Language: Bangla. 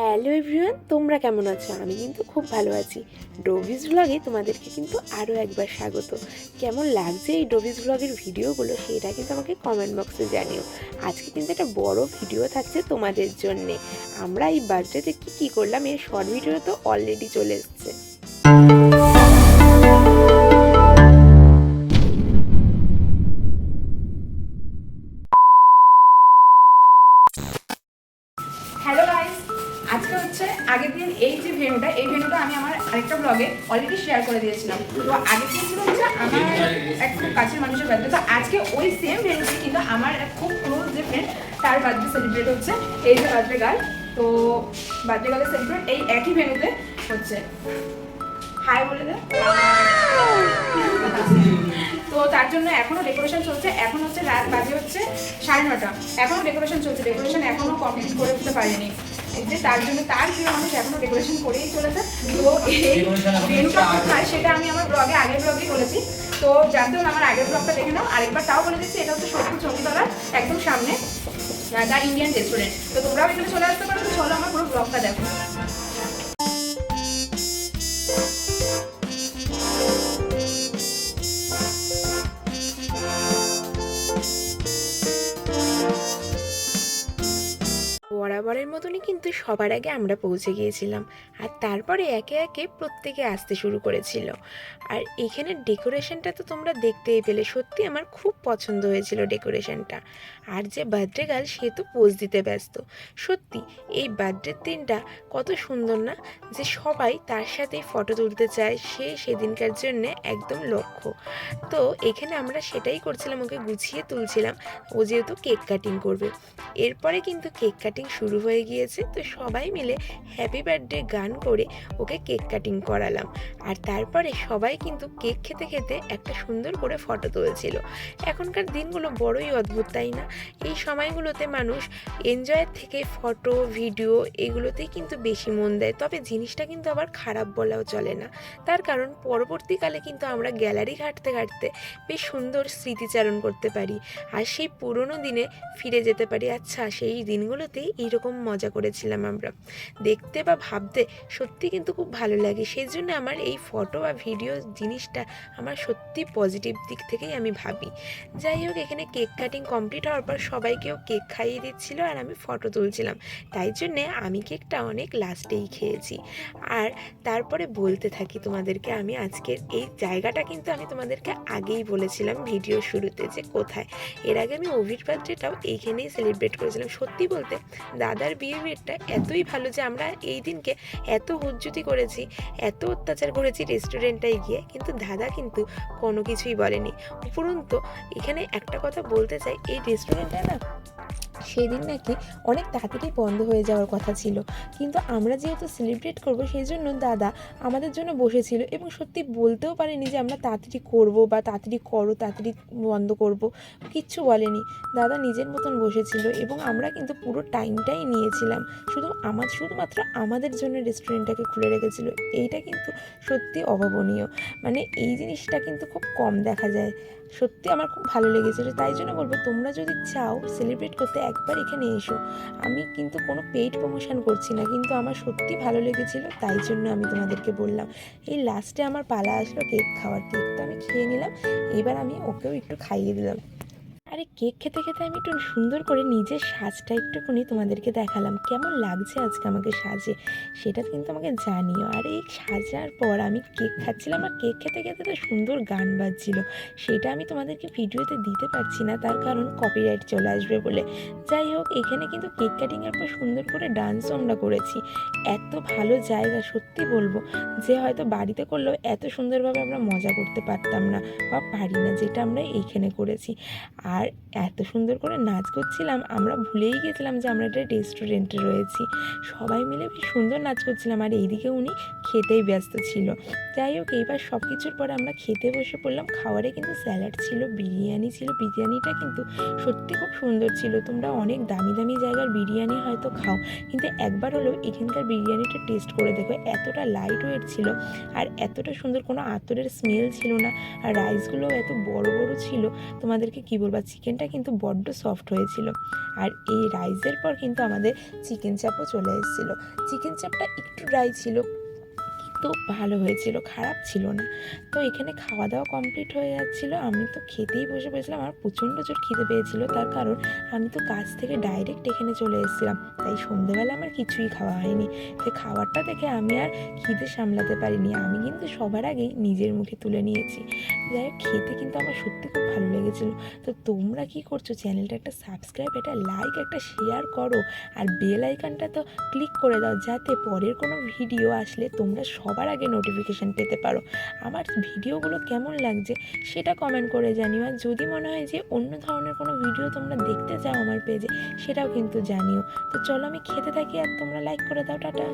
হ্যালো এভরিওয়ান, তোমরা কেমন আছো? আমি কিন্তু খুব ভালো আছি। ডোভিস ব্লগে তোমাদেরকে কিন্তু আরও একবার স্বাগত। কেমন লাগছে এই ডোভিস ব্লগের ভিডিওগুলো সেটা কিন্তু আমাকে কমেন্ট বক্সে জানিও। আজকে কিন্তু একটা বড় ভিডিও থাকছে তোমাদের জন্যে। আমরা এই বার্থডেতে কী কী করলাম, এর শর্ট ভিডিও তো অলরেডি চলে এসছে। আরেকটা ব্লগে অলরেডি শেয়ার করে দিয়েছিলাম। তো আগের দিন ছিল হচ্ছে, আমার এক খুব কাছের মানুষের বার্থডে তো আজকে ওই সেম ভেনুতে কিন্তু আমার এক খুব ক্লোজ যে ফ্রেন্ড তার বার্থডে সেলিব্রেট হচ্ছে, এই যে বার্থডে গার্ল তো বার্থডে গার্লের সেলিব্রেট এই একই ভেনুতে হচ্ছে। হাই বলে দে। তো তার জন্য এখনও ডেকোরেশন চলছে, এখন হচ্ছে রাত বাজে হচ্ছে সাড়ে নটা। এখনও ডেকোরেশন চলছে ডেকোরেশন এখনও কমপ্লিট করে উঠতে পারিনি। যে তার জন্য তার প্রিয় মানুষ এখনও ডেকোরেশন করেই চলেছে। তো এই মেনুটা কোথায় সেটা আমি আমার ব্লগে আগের ব্লগেই বলেছি। তো জানতে হলে আমার আগের ব্লগটা দেখে নাও। আরেকবার তাও বলে দিচ্ছি এটা হচ্ছে সত্যি চৌকিতলার একদম সামনে দ্য ইন্ডিয়ান রেস্টুরেন্ট তো তোমরাও এখানে চলে আসতে পারো। তো চলো আমার পুরো ব্লগটা দেখো। বরাবরের মতনই কিন্তু সবার আগে আমরা পৌঁছে গিয়েছিলাম আর তারপরে একে একে প্রত্যেকে আসতে শুরু করেছিল। আর এখানে ডেকোরেশনটা তো তোমরা দেখতেই পেলে, সত্যি আমার খুব পছন্দ হয়েছিল ডেকোরেশনটা। আর যে বার্থডে গার্ল, সে তো পোজ দিতে ব্যস্ত। সত্যি, এই বার্থডের দিনটা কত সুন্দর না, যে সবাই তার সাথেই ফটো তুলতে চায়, সে সেদিনকার জন্য একদম লক্ষ্য। তো এখানে আমরা সেটাই করছিলাম, ওকে গুছিয়ে তুলছিলাম। ও যেহেতু কেক কাটিং করবে। এরপরে কিন্তু কেক কাটিং শুরু হয়ে গিয়েছে, তো সবাই মিলে হ্যাপি বার্থডে গান করে ওকে কেক কাটিং করালাম। আর তারপরে সবাই কিন্তু কেক খেতে খেতে একটা সুন্দর করে ফটো তুলছিল। এখনকার দিনগুলো বড়ই অদ্ভুত, তাই না? এই সময়গুলোতে মানুষ এনজয়ের থেকে ফটো ভিডিও এগুলোতেই কিন্তু বেশি মন দেয়, তবে জিনিসটা কিন্তু আবার খারাপ বলাও চলে না। তার কারণ পরবর্তীকালে কিন্তু আমরা গ্যালারি ঘাঁটতে ঘাঁটতে বেশ সুন্দর স্মৃতিচারণ করতে পারি। আর সেই পুরনো দিনে ফিরে যেতে পারি। আচ্ছা সেই দিনগুলোতেই এইরকম মজা করেছিলাম আমরা। দেখতে বা ভাবতে সত্যি কিন্তু খুব ভালো লাগে। সেই জন্য আমার এই ফটো বা ভিডিও জিনিসটা আমার সত্যি পজিটিভ দিক থেকেই আমি ভাবি। যাই হোক, এখানে কেক কাটিং কমপ্লিট হওয়ার পর সবাইকেও কেক খাইয়ে দিচ্ছিল আর আমি ফটো তুলছিলাম। তাই জন্যে আমি কেকটা অনেক লাস্টেই খেয়েছি। আর তারপরে বলতে থাকি তোমাদেরকে, আমি আজকের এই জায়গাটা কিন্তু আমি তোমাদেরকে আগেই বলেছিলাম ভিডিও শুরুতে যে কোথায়। এর আগে আমি অভির বার্থডেটাও এইখানেই সেলিব্রেট করেছিলাম। সত্যি বলতে দাদার বিহেভিয়ারটা এতই ভালো যে আমরা এই দিনকে এত হুজ্জুতি করেছি, এত অত্যাচার করেছি রেস্টুরেন্টটায় গিয়ে। কিন্তু দাদা কিন্তু কোনো কিছুই বলেনি। উপরন্তু, এখানে একটা কথা বলতে চাই, এই রেস্টুরেন্টটা না সেদিন নাকি অনেক তাড়াতাড়ি বন্ধ হয়ে যাওয়ার কথা ছিল। কিন্তু আমরা যেহেতু সেলিব্রেট করব, সেই জন্য দাদা আমাদের জন্য বসেছিল এবং সত্যি বলতেও পারেনি যে আমরা তাড়াতাড়ি করব বা তাড়াতাড়ি করো, তাড়াতাড়ি বন্ধ করব। কিচ্ছু বলেনি। দাদা নিজের মতন বসেছিল এবং আমরা কিন্তু পুরো টাইমটাই নিয়েছিলাম। শুধু আমার, শুধুমাত্র আমাদের জন্য রেস্টুরেন্টটাকে খুলে রেখেছিল। এইটা কিন্তু সত্যি অভাবনীয়। মানে এই জিনিসটা কিন্তু খুব কম দেখা যায়। সত্যি আমার খুব ভালো লেগেছিলো। তাই জন্য বলব, তোমরা যদি চাও সেলিব্রেট করতে একবার এখানে এসো। আমি কিন্তু কোনো পেইড প্রমোশন করছি না, কিন্তু আমার সত্যি ভালো লেগেছিল, তাই জন্য আমি তোমাদেরকে বললাম। এই লাস্টে আমার পালা আসলো কেক খাওয়ার কেক তো আমি খেয়ে নিলাম, এবার আমি ওকেও একটু খাইয়ে দিলাম। আরে কেক খেতে খেতে আমি একটু সুন্দর করে নিজের সাজটা একটুখানি তোমাদেরকে দেখালাম। কেমন লাগছে আজকে আমাকে সাজে? সেটা কিন্তু আমাকে জানিও। আর এই সাজার পর আমি কেক খাচ্ছিলাম আর কেক খেতে খেতে তো সুন্দর গান বাজছিল। সেটা আমি তোমাদেরকে ভিডিওতে দিতে পারছি না, তার কারণ কপিরাইট চলে আসবে বলে। যাই হোক, এখানে কিন্তু কেক কাটিংয়ের পর সুন্দর করে ডান্সও আমরা করেছি। এত ভালো জায়গা, সত্যি বলব, যে হয়তো বাড়িতে করলেও এত সুন্দরভাবে আমরা মজা করতে পারতাম না বা পারি না, যেটা আমরা এইখানে করেছি। আর এত সুন্দর করে নাচ করছিলাম, আমরা ভুলেই গেছিলাম যে আমরা একটা রেস্টুরেন্টে রয়েছি। সবাই মিলে বেশ সুন্দর নাচ করছিলাম আর এইদিকে উনি খেতেই ব্যস্ত ছিল। যাই হোক, এইবার সব কিছুর পরে আমরা খেতে বসে পড়লাম। খাবারে কিন্তু স্যালাড ছিল, বিরিয়ানি ছিল, বিরিয়ানিটা কিন্তু সত্যি খুব সুন্দর ছিল। তোমরা অনেক দামি দামি জায়গার বিরিয়ানি হয়তো খাও, কিন্তু একবার হলেও এখানকার বিরিয়ানিটা টেস্ট করে দেখো এতটা লাইট ওয়েট ছিল আর এতটা সুন্দর কোনো আতরের স্মেল ছিল না। আর রাইসগুলোও এত বড় বড় ছিল, তোমাদেরকে কী বলব? আর চিকেনটা কিন্তু বড্ড সফট হয়েছিল। আর এই রাইসের পর কিন্তু আমাদের চিকেন চাপও চলে এসেছিল। চিকেন চাপটা একটু ড্রাই ছিল তো ভালো হয়েছিল, খারাপ ছিল না। তো এখানে খাওয়া দাওয়া কমপ্লিট হয়ে যাচ্ছিল। আমি তো খেতেই বসে পড়েছিলাম আমার প্রচণ্ড জোর খিদে পেয়েছিল। তার কারণ আমি তো কাজ থেকে ডাইরেক্ট এখানে চলে এসেছিলাম। তাই সন্ধেবেলা আমার কিছুই খাওয়া হয়নি। তাই খাবারটা দেখে আমি আর খিদে সামলাতে পারিনি। আমি কিন্তু সবার আগেই নিজের মুখে তুলে নিয়েছি। যাই খেতে কিন্তু আমার সত্যি খুব ভালো লেগেছিলো। তো তোমরা কি করছ? চ্যানেলটা একটা সাবস্ক্রাইব একটা লাইক একটা শেয়ার করো। আর বেল আইকনটা তো ক্লিক করে দাও যাতে পরের কোনো ভিডিও আসলে তোমরা সবার আগে নোটিফিকেশান পেতে পারো। আমার ভিডিওগুলো কেমন লাগছে সেটা কমেন্ট করে জানিও। আর যদি মনে হয় যে অন্য ধরনের কোনো ভিডিও তোমরা দেখতে চাও আমার পেজে সেটাও কিন্তু জানিও। তো চলো আমি খেতে থাকি আর তোমরা লাইক করে দাও, টাটা।